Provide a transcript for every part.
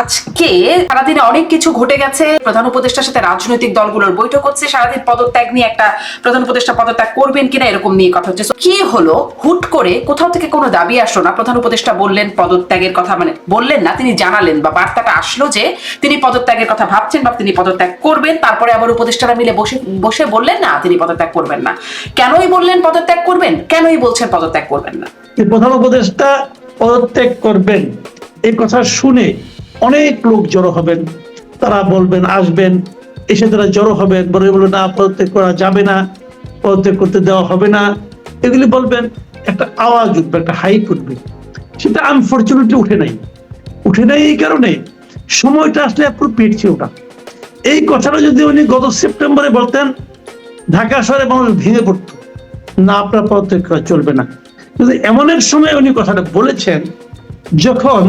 আজকে সারাদিনে অনেক কিছু ঘটে গেছে। প্রধান উপদেষ্টার সাথে রাজনৈতিক দলগুলোর বৈঠক হচ্ছে। সারাদিন পদত্যাগ নিয়ে একটা প্রধান উপদেষ্টা পদত্যাগ করবেন কিনা এরকম নিয়ে কথা হচ্ছে। কি হলো? হুট করে কোথাও থেকে কোনো দাবি আসলো না? প্রধান উপদেষ্টা বললেন পদত্যাগের কথা মানে বললেন না, তিনি জানালেন বা বার্তাটা আসলো যে তিনি পদত্যাগের কথা ভাবছেন বা তিনি পদত্যাগ করবেন। তারপরে আবার উপদেষ্টারা মিলে বসে বসে বললেন, না, তিনি পদত্যাগ করবেন না। কেনই বললেন পদত্যাগ করবেন? কেনই বলছেন পদত্যাগ করবেন না? প্রধান উপদেষ্টা পদত্যাগ করবেন। এই কথা শুনে অনেক লোক জড়ো হবেন। তারা বলবেন, আসবেন। এসে তারা জড়ো হবেন। বলে বলে না পদত্যাগ করা যাবে না, পদত্যাগ করতে দেওয়া হবে না। এগুলি বলবেন, একটা আওয়াজ উঠবে, একটা হাইপ উঠবে। সেটা আনফর্চুনেটলি উঠে নাই। উঠে নাই এই কারণে সময়টা আসলে অ্যাপ্রোপ্রিয়েট ছিল ওটা এই কথাটা যদি উনি গত সেপ্টেম্বরে বলতেন, ঢাকা শহরে মানুষ ভেঙে পড়তো। না, আপনার পদত্যাগ করা চলবে না। কিন্তু এমন এক সময় উনি কথাটা বলেছেন যখন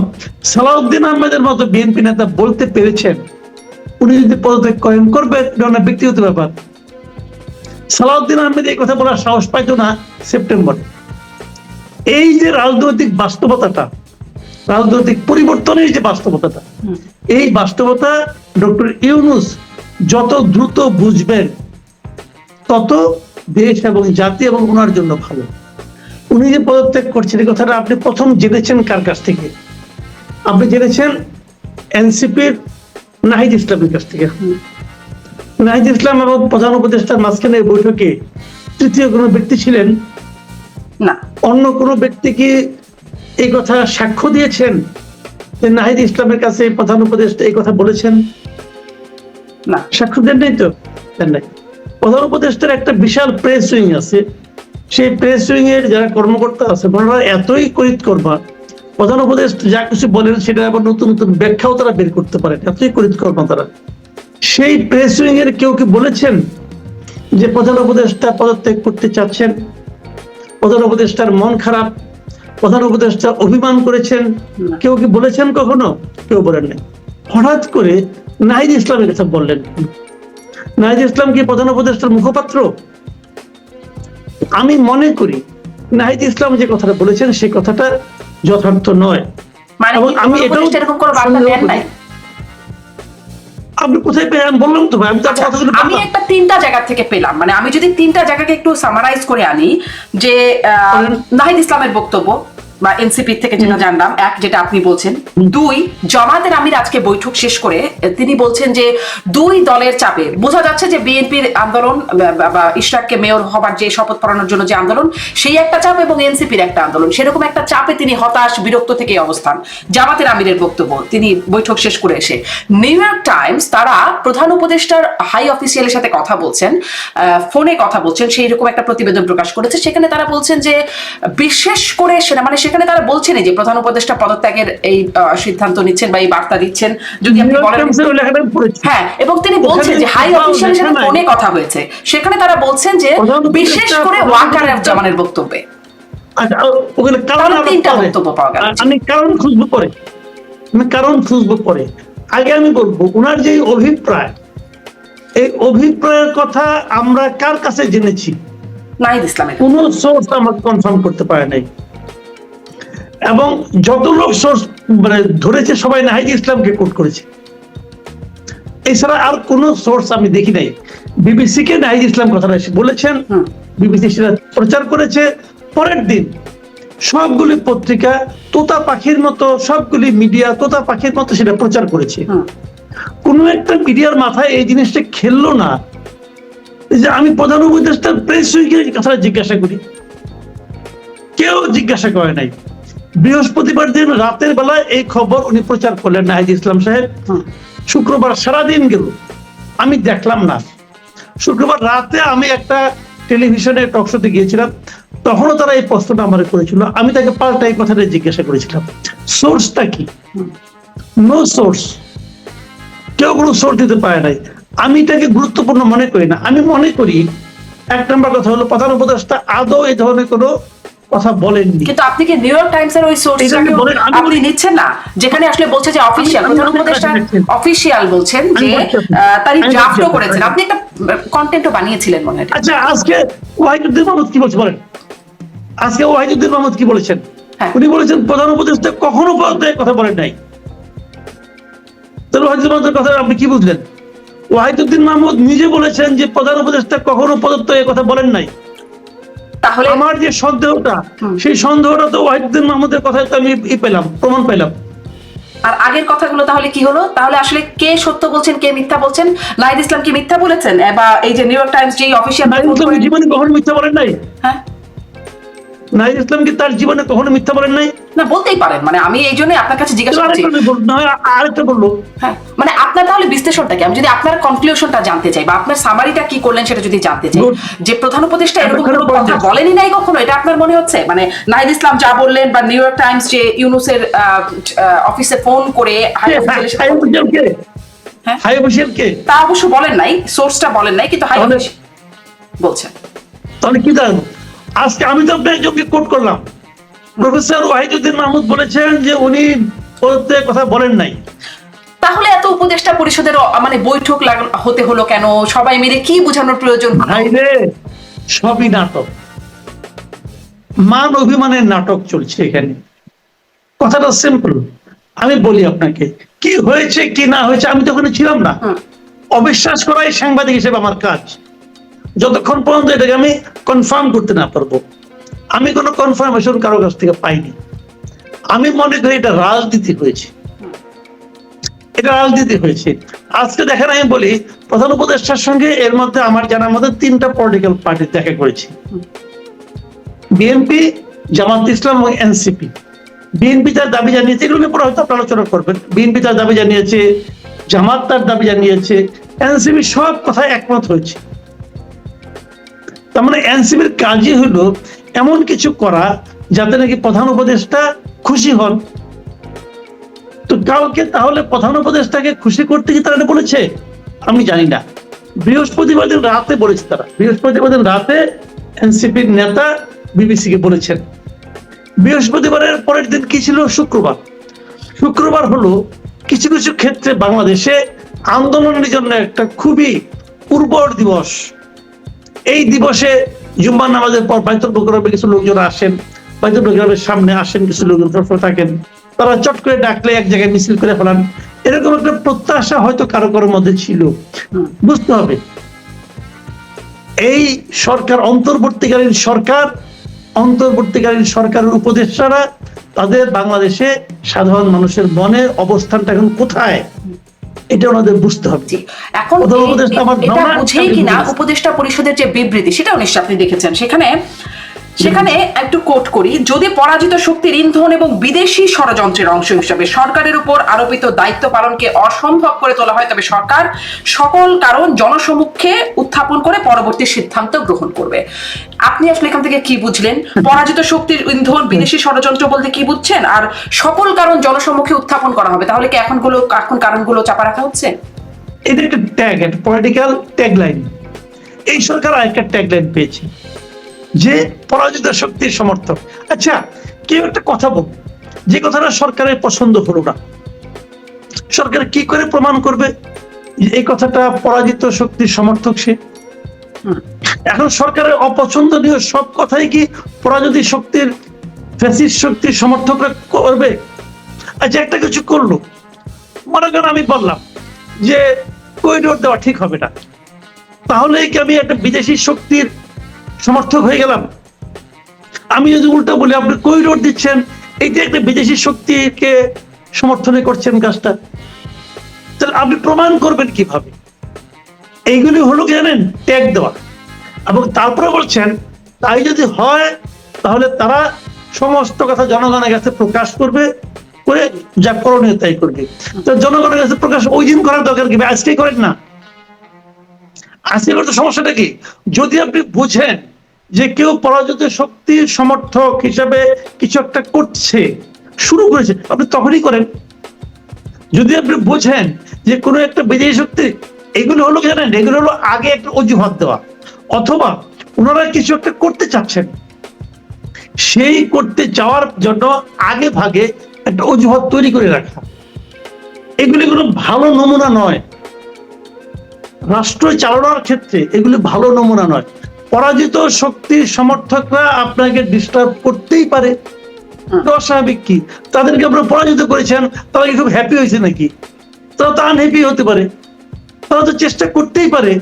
সালাউদ্দিন আহমেদের মতো বিএনপি নেতা বলতে পেরেছেন উনি যদি পদত্যাগ করেন করবেন এটা ব্যক্তিগত ব্যাপার। সালাউদ্দিন আহমেদ এই কথা বলার সাহস পাইতো না সেপ্টেম্বরে। এই যে রাজনৈতিক বাস্তবতাটা রাজনৈতিক পরিবর্তনের যে বাস্তবতাটা এই বাস্তবতা ডক্টর ইউনুস যত দ্রুত বুঝবেন তত দেশ এবং জাতি এবং ওনার জন্য ভালো। উনি যে পদত্যাগ করছেন এই কথাটা আপনি প্রথম জেনেছেন কার কাছ থেকে? আপনি জেনেছেন এনসিপির নাহিদ ইসলামের কাছ থেকে। নাহিদ ইসলাম এবং প্রধান উপদেষ্টার মাঝখানে এই বৈঠকে তৃতীয় কোনো ব্যক্তি ছিলেন? না। অন্য কোনো ব্যক্তি কি এই কথা সাক্ষ্য দিয়েছেন যে নাহিদ ইসলামের কাছে প্রধান উপদেষ্টা এই কথা বলেছেন? না। সাক্ষ্য দেন নাই তো? দেন নাই প্রধান উপদেষ্টার একটা বিশাল প্রেস উইং আছে। সেই প্রেস উইং এর যারা কর্মকর্তা আছে ওনারা এতই করিত করবা। প্রধান উপদেষ্টা যা কিছু বলেন সেটা আবার নতুন নতুন ব্যাখ্যাও তারা বের করতে পারেন। এতই করিত করবা তারা। সেই প্রেস উইং এর কেউ কি বলেছেন যে প্রধান উপদেষ্টা পদত্যাগ করতে চাচ্ছেন? প্রধান উপদেষ্টার মন খারাপ। প্রধান উপদেষ্টা অভিমান করেছেন। কেউ কি বলেছেন কখনো? কেউ বলেন নাই। হঠাৎ করে নাহিদ ইসলামের কথা বললেন। নাহিদ ইসলাম কি প্রধান উপদেষ্টার মুখপাত্র? আমি মনে করি নাহিদ ইসলাম যে কথাটা বলেছেন সেই কথাটা যথার্থ নয়। মানে এবং আমি এটাও। আপনি কোথায় পেলেন? আমি বললাম তো আমি আচ্ছা, আমি একটা তিনটা জায়গা থেকে পেলাম। মানে আমি যদি তিনটা জায়গাকে একটু সামারাইজ করে আনি যে আহ, নাহিদ ইসলামের বক্তব্য বা এনসিপি থেকে যেটা জানলাম এক যেটা আপনি বলছেন। দুই জামাতের আমির আজকে বৈঠক শেষ করে তিনি বলছেন যে দুই দলের চাপে বোঝা যাচ্ছে যে বিএনপির আন্দোলন বা- ইশরাককে মেয়র হবার যে শপথ পড়ানোর জন্য যে আন্দোলন সেই একটা চাপ এবং এনসিপির একটা আন্দোলন। সেরকম একটা চাপে তিনি হতাশ বিরক্ত থেকে অবস্থান। জামাতের আমিরের বক্তব্য তিনি বৈঠক শেষ করে এসে। নিউ ইয়র্ক টাইমস তারা প্রধান উপদেষ্টার হাই অফিসিয়ালের সাথে কথা বলছেন ফোনে কথা বলছেন সেই রকম একটা প্রতিবেদন প্রকাশ করেছে। সেখানে তারা বলছেন যে বিশেষ করে সেনা মানে সেখানে তারা বলছেন যে প্রধান উপদেষ্টা পদত্যাগের এই সিদ্ধান্ত নিচ্ছেন বা এই বার্তা দিচ্ছেন যদি আপনি বলেন হ্যাঁ এবং তিনি বলছেন যে হাই অফিসিয়ালের সাথে ফোনে কথা হয়েছে। সেখানে তারা বলছেন যে বিশেষ করে ওয়াকার জামানের বক্তব্যে। আচ্ছা ওখানে কারণ তিনটা বক্তব্য পাওয়া গেল। আমি কারণ খুঁজবো পরে। আমি কারণ খুঁজবো পরে। আগে আমি বলব ওনার যে অভিপ্রায় এই অভিপ্রায়ের কথা আমরা কার কাছে জেনেছি? নাহিদ ইসলামের। কোন সোর্স আমাকে কনফার্ম করতে পারে নাই। এবং যত লোক সোর্স মানে ধরেছে সবাই নাহিদ ইসলামকে কোট করেছে। এছাড়া আর কোন সোর্স আমি দেখি নাই। বিবিসি কে নাহিদ ইসলাম কথাটা বলেছেন। বিবিসি সেটা প্রচার করেছে। পরের দিন সবগুলি পত্রিকা তোতা পাখির মতো সবগুলি মিডিয়া তোতা পাখির মতো সেটা প্রচার করেছে। কোন একটা মিডিয়ার মাথায় এই জিনিসটা খেললো না। যে আমি প্রধান উপদেষ্টার প্রেস উইকের কথাটা জিজ্ঞাসা করি। কেউ জিজ্ঞাসা করে নাই। বৃহস্পতিবার দিন রাতের বেলায় এই খবর উনি প্রচার করলেন নাহিদ ইসলাম সাহেব। শুক্রবার সারাদিন গেল। আমি দেখলাম না। শুক্রবার রাতে আমি একটা টেলিভিশনে টক শোতে গিয়েছিলাম। তখনও তারা এই প্রশ্নটা আমার করেছিল। আমি তাকে পাল্টা এই কথাটা জিজ্ঞাসা করেছিলাম। সোর্সটা কি? নো সোর্স কেউ কোনো সোর্স দিতে পারে নাই। আমি এটাকে গুরুত্বপূর্ণ মনে করি না। আমি মনে করি এক নম্বর কথা হলো প্রধান উপদেষ্টা আদৌ এই ধরনের কোনো কথা বলেননি। কিন্তু আপনি কি নিউ ইয়র্ক টাইমস এর ওই সোর্সটাকে আপনি নিচ্ছেন না? যেখানে আসলে বলছে যে অফিসিয়াল আমি- প্রধান উপদেষ্টা বলছি। অফিসিয়াল বলছেন যে তারই ড্রাফটও করেছেন। আপনি একটা কন্টেন্টও বানিয়েছিলেন মনে হয়। আচ্ছা আজকে ওয়াহিদুদ্দিন মাহমুদ কি বলছে বলেন? আজকে ওয়াহিদুদ্দিন মাহমুদ কি বলেছেন? হ্যাঁ। উনি বলেছেন প্রধান উপদেষ্টা কখনো পদত্যাগের কথা বলেন নাই। তাহলে ওয়াহিদুদ্দিন মাহমুদের কথা আপনি কি বুঝলেন? ওয়াহিদুদ্দিন মাহমুদ নিজে বলেছেন যে প্রধান উপদেষ্টা কখনো এই কথা বলেন নাই। তাহলে আমার যে সন্দেহটা সেই সন্দেহটা তো ওয়াহিদুদ্দিন মাহমুদের কথায় তো আমি পেলাম প্রমাণ পেলাম। আর আগের কথাগুলো তাহলে কি হলো? তাহলে আসলে কে সত্য বলছেন কে মিথ্যা বলছেন? লাইদ ইসলাম কি মিথ্যা বলেছেন? বা এই যে নিউ ইয়র্ক টাইমস যে অফিসিয়াল জীবনে কখনো মিথ্যা বলেন নাই? হ্যাঁ। নাইম ইসলাম কি তার জীবনে কখনো মিথ্যা বলেন নাই? না বলতেই পারেন। মানে আমি এই জন্যই আপনার কাছে জিজ্ঞাসা করছি। আরেকটা বলল, হয় মানে আপনার তাহলে বিশ্লেষণটা কি? আমি যদি আপনার কনক্লুশনটা জানতে চাই বা আপনার সামারিটা কি করলেন সেটা যদি জানতে চাই যে প্রধান উপদেষ্টা এরকম কোনো কথা বলেনি নাই কখনো? এটা আপনার মনে হচ্ছে? মানে নাহিদ ইসলাম যা বললেন বা নিউ ইয়র্ক টাইমস যে ইউনুসের অফিসে ফোন করে হাই অফিসিয়াল কে? হ্যাঁ? অফিসিয়াল কে? তা অবশ্য বলেন নাই সোর্সটা বলেন নাই কিন্তু হাই তাহলে- অফিস বলছেন। তাহলে কি দাঁড়াবো আজকে আমি তো আপনার একজনকে কোট করলাম। প্রফেসর ওয়াহিদুদ্দিন মাহমুদ বলেছেন যে উনি পদত্যাগের কথা বলেন নাই। তাহলে এত উপদেষ্টা পরিষদের মানে বৈঠক হতে হলো কেন? সবাই মিলে কি বোঝানোর প্রয়োজন? সবই নাটক। মান অভিমানের নাটক চলছে এখানে। কথাটা সিম্পল আমি বলি আপনাকে কি হয়েছে কি না হয়েছে আমি তো ওখানে ছিলাম না। অবিশ্বাস করাই সাংবাদিক হিসেবে আমার কাজ। যতক্ষণ পর্যন্ত এটাকে আমি কনফার্ম করতে না পারব, আমি কোনো কনফার্মেশন কারও কাছ থেকে পাইনি। আমি মনে করি এটা রাজনীতি হয়েছে। এটা রাজনীতি হয়েছে। আজকে দেখেন আমি বলি, প্রধান উপদেষ্টার সঙ্গে এর মধ্যে আমার জানার মধ্যে তিনটা পলিটিক্যাল পার্টি দেখা করেছে। বিএনপি, জামাত ইসলাম এবং এনসিপি। বিএনপি তার দাবি জানিয়েছে এগুলো পরে হয়তো আপনারা আলোচনা করবেন। বিএনপি তার দাবি জানিয়েছে, জামাত তার দাবি জানিয়েছে, এনসিপি সব কথায় একমত হয়েছে। তার মানে এনসিপির কাজই হলো এমন কিছু করা যাতে নাকি প্রধান উপদেষ্টা খুশি হন। তো কাউকে তাহলে প্রধান উপদেষ্টাকে খুশি করতে কি তারা বলেছে? আমি জানি না। বৃহস্পতিবার দিন রাতে বলেছে তারা। বৃহস্পতিবার দিন রাতে এনসিপির নেতা বিবিসি কে বলেছেন। বৃহস্পতিবারের পরের দিন কি ছিল? শুক্রবার। শুক্রবার হলো কিছু কিছু ক্ষেত্রে বাংলাদেশে আন্দোলনের জন্য একটা খুবই উর্বর দিবস। এই দিবসে জুম্মার নামাজের পর বাইতুল প্রোগ্রামে কিছু লোকজন আসেন বাইতুল প্রোগ্রামের সামনে আসেন কিছু লোকজন থাকেন। তারা চট করে ডাকলে এক জায়গায় মিছিল করে ফেলান। এরকম একটা প্রত্যাশা হয়তো কারও কারোর মধ্যে ছিল। বুঝতে হবে। এই সরকার অন্তর্বর্তীকালীন সরকার অন্তর্বর্তীকালীন সরকারের উপদেষ্টারা তাদের বাংলাদেশে সাধারণ মানুষের মনের অবস্থানটা এখন কোথায়? এটা ওনাদের বুঝতে হবে। এখন উপদেষ্টা উপদেষ্টা পরিষদের যে বিবৃতি সেটাও নিশ্চয় আপনি দেখেছেন। সেখানে সেখানে একটু কোট করি, যদি পরাজিত শক্তির ইন্ধন এবং বিদেশি ষড়যন্ত্রের অংশ হিসেবে সরকারের উপর আরোপিত দায়িত্ব পালনকে অসম্ভব করে তোলা হয়, তবে সরকার সকল কারণ জনসমক্ষে উত্থাপন করে পরবর্তী সিদ্ধান্ত গ্রহণ করবে। আপনি আসলে এখান থেকে কি বুঝলেন? পরাজিত শক্তির ইন্ধন, বিদেশি ষড়যন্ত্র বলতে কি বুঝছেন? আর সকল কারণ জনসমক্ষে উত্থাপন করা হবে, তাহলে কি এখনগুলো, এখন কারণগুলো চাপা রাখা হচ্ছে? এটা একটা ট্যাগ একটা পলিটিক্যাল ট্যাগলাইন এই সরকার আরেকটা ট্যাগলাইন পেয়েছে। যে পরাজিত শক্তির সমর্থক। আচ্ছা কেউ একটা কথা বল। যে কথাটা সরকারের পছন্দ হলো না। সরকার কি করে প্রমাণ করবে যে এই কথাটা পরাজিত শক্তির সমর্থক সে। এখন সরকারের অপছন্দনীয় সব কথাই কি পরাজিত শক্তির ফ্যাসিস্ট শক্তির সমর্থকরা করবে? আচ্ছা একটা কিছু করল। মনে করেন আমি বললাম যে করিডোর দেওয়া ঠিক হবে না। তাহলে কি আমি একটা বিদেশি শক্তির সমর্থক হয়ে গেলাম। আমি যদি উল্টা বলি, আপনি করিডোর দিচ্ছেন এইটা একটা বিদেশি শক্তিকে সমর্থনে করছেন কাজটা, তাহলে আপনি প্রমাণ করবেন কীভাবে? এইগুলি হলো কি জানেন? ট্যাগ দেওয়া। এবং তারপরে বলছেন, তাই যদি হয়, তাহলে তারা সমস্ত কথা জনগণের কাছে প্রকাশ করবে, করে যা করণীয় তাই করবে। তো জনগণের কাছে প্রকাশ ওই দিন করার দরকার কি? আজকেই করেন না? আজকে করতে সমস্যাটা কি? যদি আপনি বুঝেন যে কেউ পরাজিত শক্তির সমর্থক হিসাবে কিছু একটা করছে, শুরু করেছে, আপনি তখনই করেন। যদি আপনি বোঝেন যে কোনো একটা বিদেশি শক্তি, এগুলো হলো জানেন? এগুলো হলো আগে একটা অজুহাত দেওয়া। অথবা ওনারা কিছু একটা করতে চাচ্ছেন। সেই করতে চাওয়ার জন্য আগে ভাগে একটা অজুহাত তৈরি করে রাখা। এগুলি কোনো ভালো নমুনা নয়। রাষ্ট্র চালানোর ক্ষেত্রে এগুলি ভালো নমুনা নয়। পরাজিত শক্তির সমর্থকরা আপনাকে ডিস্টার্ব করতেই পারে। এটা অস্বাভাবিক কি? তাদেরকে আপনারা পরাজিত করেছেন তারা কি খুব হ্যাপি হয়েছে নাকি? তো তারা তো আনহ্যাপি হতে পারে। তারা তো চেষ্টা করতেই পারে।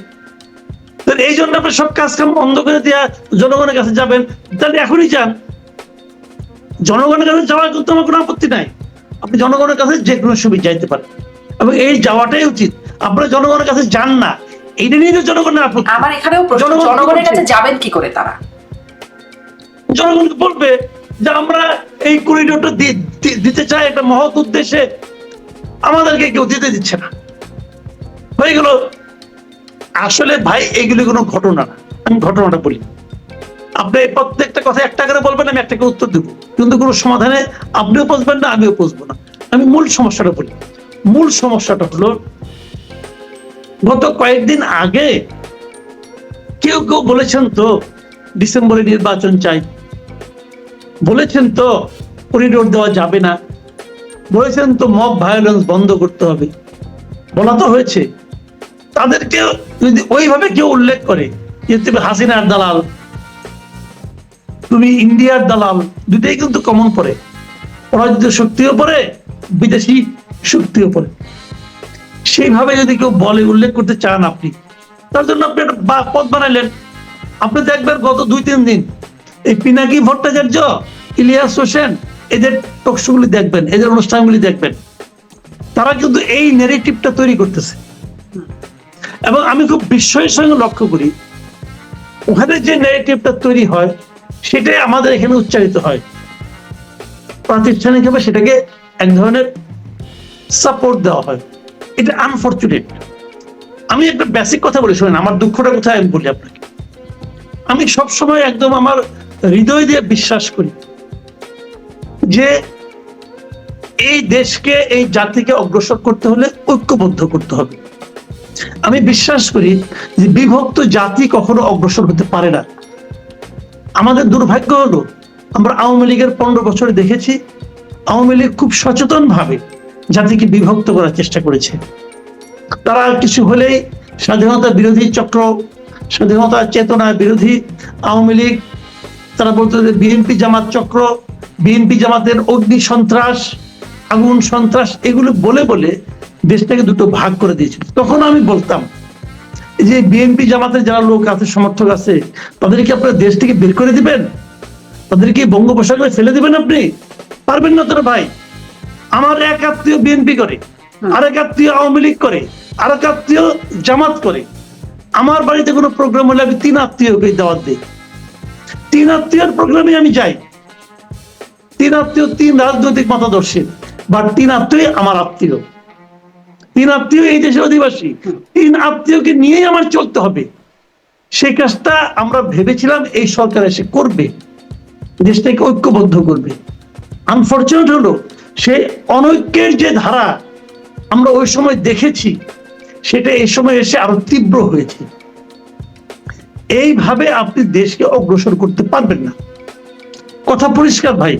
এই জন্য আপনি সব কাজ কাম বন্ধ করে দেওয়া জনগণের কাছে যাবেন। তাহলে এখনই যান। জনগণের কাছে যাওয়ার কিন্তু আমার কোনো আপত্তি নাই। আপনি জনগণের কাছে যে কোনো সুবিধা যাইতে পারেন। এবং এই যাওয়াটাই উচিত। আপনারা জনগণের কাছে যান না। এইটা নিয়ে তো জনগণের আপত্তি আমার এখানেও প্রশ্ন জনগণের কাছে যাবেন কি করে তারা? জনগণকে বলবে যে আমরা এই করিডোরটা দিতে চাই একটা মহৎ উদ্দেশ্যে? আমাদেরকে কেউ দিতে দিচ্ছে না। হয়ে গেল। আসলে ভাই এগুলি কোনো ঘটনা না। আমি ঘটনাটা বলি। আপনি প্রত্যেকটা কথা একটা করে বলবেন আমি একটা করে উত্তর দেবো। কিন্তু কোনো সমাধানে আপনিও বুঝবেন না আমিও বুঝব না। আমি মূল সমস্যাটা বলি। মূল সমস্যাটা হলো গত কয়েকদিন আগে কেউ কেউ বলেছেন তো ডিসেম্বরে নির্বাচন চাই। বলেছেন তো করিডোর দেওয়া যাবে না। বলেছেন তো মব ভায়োলেন্স বন্ধ করতে হবে। বলা তো হয়েছে। তাদেরকে যদি ওইভাবে কেউ উল্লেখ করে যে তুমি হাসিনার দালাল, তুমি ইন্ডিয়ার দালাল দুটাই কিন্তু কমন পড়ে। পরাজিত শক্তিও পড়ে, বিদেশি শক্তিও পড়ে। সেইভাবে যদি কেউ বলে, উল্লেখ করতে চান আপনি, তার জন্য আপনি একটা পথ বানাইলেন। আপনি দেখবেন গত দুই, তিন দিন এই পিনাকি ভট্টাচার্য ইলিয়াস হোসেন, এদের টকশোগুলি দেখবেন, এদের অনুষ্ঠানগুলি দেখবেন। তারা কিন্তু এই নেগেটিভটা তৈরি করতেছে। এবং আমি খুব বিস্ময়ের সঙ্গে লক্ষ্য করি, ওখানে যে নেগেটিভটা তৈরি হয়, সেটাই আমাদের এখানে উচ্চারিত হয়। প্রাতিষ্ঠানিকভাবে সেটাকে এক ধরনের সাপোর্ট দেওয়া হয়। এটা আনফর্চুনেট আমি একটা বেসিক কথা বলি, শোনেন, আমার দুঃখটা কোথায় আমি বলি আপনাকে? আমি সব সময় একদম আমার হৃদয় দিয়ে বিশ্বাস করি যে এই দেশকে, এই জাতিকে অগ্রসর করতে হলে ঐক্যবদ্ধ করতে হবে। আমি বিশ্বাস করি যে বিভক্ত জাতি কখনো অগ্রসর হতে পারে না। আমাদের দুর্ভাগ্য হলো, আমরা আওয়ামী লীগের পনেরো বছরে দেখেছি, আওয়ামী লীগ খুব সচেতন ভাবে জাতিকে বিভক্ত করার চেষ্টা করেছে। তারা কিছু হলেই স্বাধীনতা বিরোধী চক্র, স্বাধীনতা চেতনা বিরোধী আওয়ামী লীগ, তারা বলতো যে বিএনপি জামাত চক্র, বিএনপি জামাতের অগ্নি সন্ত্রাস, আগুন সন্ত্রাস, এগুলো বলে বলে দেশটাকে দুটো ভাগ করে দিয়েছিল। তখন আমি বলতাম যে বিএনপি জামাতের যারা লোক আছে, সমর্থক আছে, তাদেরকে আপনারা দেশ থেকে বের করে দিবেন? তাদেরকে বঙ্গোপসাগরে ফেলে দিবেন আপনি? পারবেন না তোরা ভাই? আমার এক আত্মীয় বিএনপি করে আরেক আত্মীয় আওয়ামী লীগ করে আরেক আত্মীয় জামাত করে। আমার বাড়িতে কোনো প্রোগ্রাম হলে আমি তিন আত্মীয়কে দাওয়াত দিই। তিন আত্মীয়র প্রোগ্রামে আমি যাই। তিন আত্মীয় তিন রাজনৈতিক মতাদর্শী বা তিন আত্মীয় আমার আত্মীয়। তিন আত্মীয় এই দেশের অধিবাসী। তিন আত্মীয়কে নিয়েই আমার চলতে হবে। সেই কাজটা আমরা ভেবেছিলাম এই সরকার এসে করবে। দেশটাকে ঐক্যবদ্ধ করবে। আনফর্চুনেট হলো সেই অনৈক্যের যে ধারা আমরা ওই সময় দেখেছি, সেটা এই সময় এসে আরও তীব্র হয়েছে। এইভাবে আপনি দেশকে অগ্রসর করতে পারবেন না। কথা পরিষ্কার ভাই।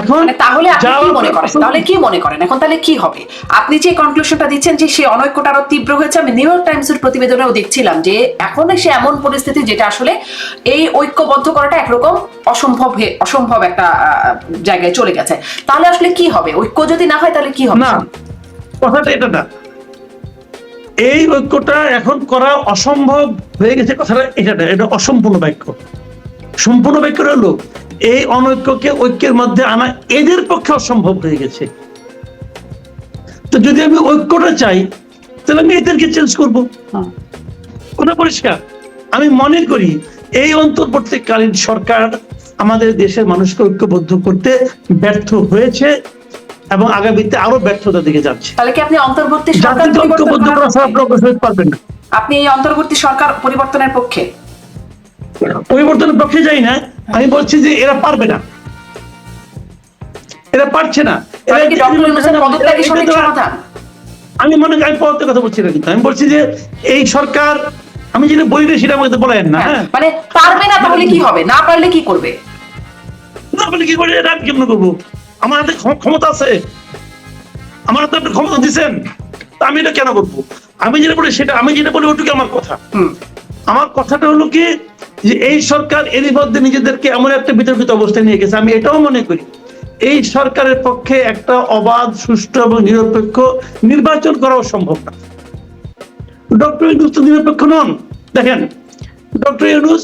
এখন মানে তাহলে আপনি কি মনে করেন? তাহলে কি মনে করেন? এখন তাহলে কি হবে? আপনি যে কনক্লুশনটা দিচ্ছেন যে সে অনৈক্যটা আরও তীব্র হয়েছে আমি নিউ ইয়র্ক টাইমস এর প্রতিবেদনেও দেখছিলাম যে এখন সে এমন পরিস্থিতি যেটা আসলে এই ঐক্যবদ্ধ করাটা একরকম অসম্ভব অসম্ভব একটা জায়গায় চলে গেছে। তাহলে আসলে কি হবে? ঐক্য যদি না হয় তাহলে কি হবে? না কথাটা এটা না। এই ঐক্যটা এখন করা অসম্ভব হয়ে গেছে কথাটা এটা না এটা অসম্পূর্ণ বাক্য। সম্পূর্ণ বাক্য হলো এই অনৈক্যকে ঐক্যের মধ্যে আনা এদের পক্ষে অসম্ভব হয়ে গেছে। তো যদি আমি ঐক্যটা চাই তাহলে আমি এদেরকে চেঞ্জ করব। হুম। কথা পরিষ্কার? আমি মনে করি এই অন্তর্বর্তীকালীন সরকার আমাদের দেশের মানুষকে ঐক্যবদ্ধ করতে ব্যর্থ হয়েছে এবং আগামীতে আরও ব্যর্থতার দিকে যাচ্ছে। তাহলে কি আপনি অন্তর্বর্তী সরকার ঐক্যবদ্ধ করা ছাড়া আপনি পক্ষে? অগ্রসর হতে পারবেন না। আপনি এই অন্তর্বর্তী সরকার পরিবর্তনের পক্ষে? পরিবর্তনের পক্ষে যাই না আমি বলছি যে এরা পারবে না। এরা পারছে না। আমি মনে করি আমি কথা বলছি না কিন্তু। আমি বলছি যে এই সরকার আমি যেটা বলি না সেটা আমাকে বলেন না হ্যাঁ মানে পারবে না তাহলে কি হবে? না পারলে কি করবে? না বলে কি করে এটা আমি কেমন করব? আমার হাতে ক্ষমতা আছে। আমার হাতে আপনি ক্ষমতা দিচ্ছেন তা আমি এটা কেন করব? আমি যেটা বলি সেটা আমি যেটা বলি ওটুকু আমার কথা। আমার কথাটা হলো কি যে এই সরকার এরই মধ্যে নিজেদেরকে এমন একটা বিতর্কিত অবস্থায় নিয়ে গেছে, আমি এটাও মনে করি। এই সরকারের পক্ষে একটা অবাধ, সুষ্ঠু এবং নিরপেক্ষ নির্বাচন করাও সম্ভব না। ডক্টর ইউনুস তো নিরপেক্ষ নন। দেখেন, ডক্টর ইউনুস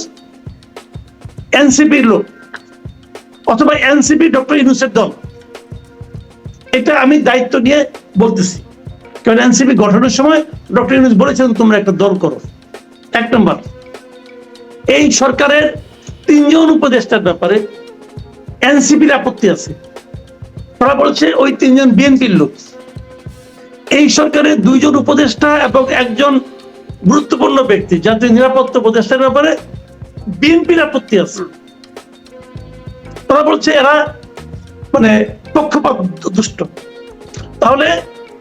এনসিপির লোক অথবা এনসিপি ডক্টর ইউনুসের দল। এটা আমি দায়িত্ব নিয়ে বলতেছি। কারণ এনসিপি গঠনের সময় ডক্টর ইউনুস বলেছেন তোমরা একটা দল করো। এক নম্বর। এই সরকারের তিনজন উপদেষ্টার ব্যাপারে এনসিপির আপত্তি আছে। তারা বলছে ওই তিনজন বিএনপির লোক। এই সরকারের দুইজন উপদেষ্টা এবং একজন গুরুত্বপূর্ণ ব্যক্তি জাতীয় নিরাপত্তা উপদেষ্টার ব্যাপারে বিএনপির আপত্তি আছে। তারা বলছে এরা মানে পক্ষপাত দুষ্ট। তাহলে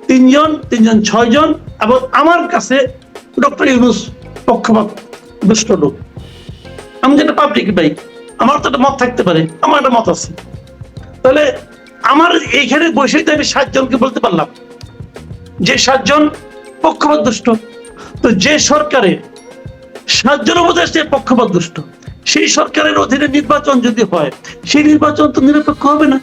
তিনজন তিনজন ছয়জন এবং আমার কাছে ডক্টর ইউনুস পক্ষপাত দুষ্ট লোক। আমি যেটা পাবলিক ভাই, আমার তো একটা মত থাকতে পারে, আমার একটা মত আছে। তাহলে আমার এইখানে বসেই তো আমি সাতজনকে বলতে পারলাম। যে সাতজন পক্ষপাত দুষ্ট, তো যে সরকারে সাতজন উপদেষ্টা পক্ষপাত দুষ্ট, সেই সরকারের অধীনে নির্বাচন যদি হয়, সেই নির্বাচন তো নিরপেক্ষ হবে না।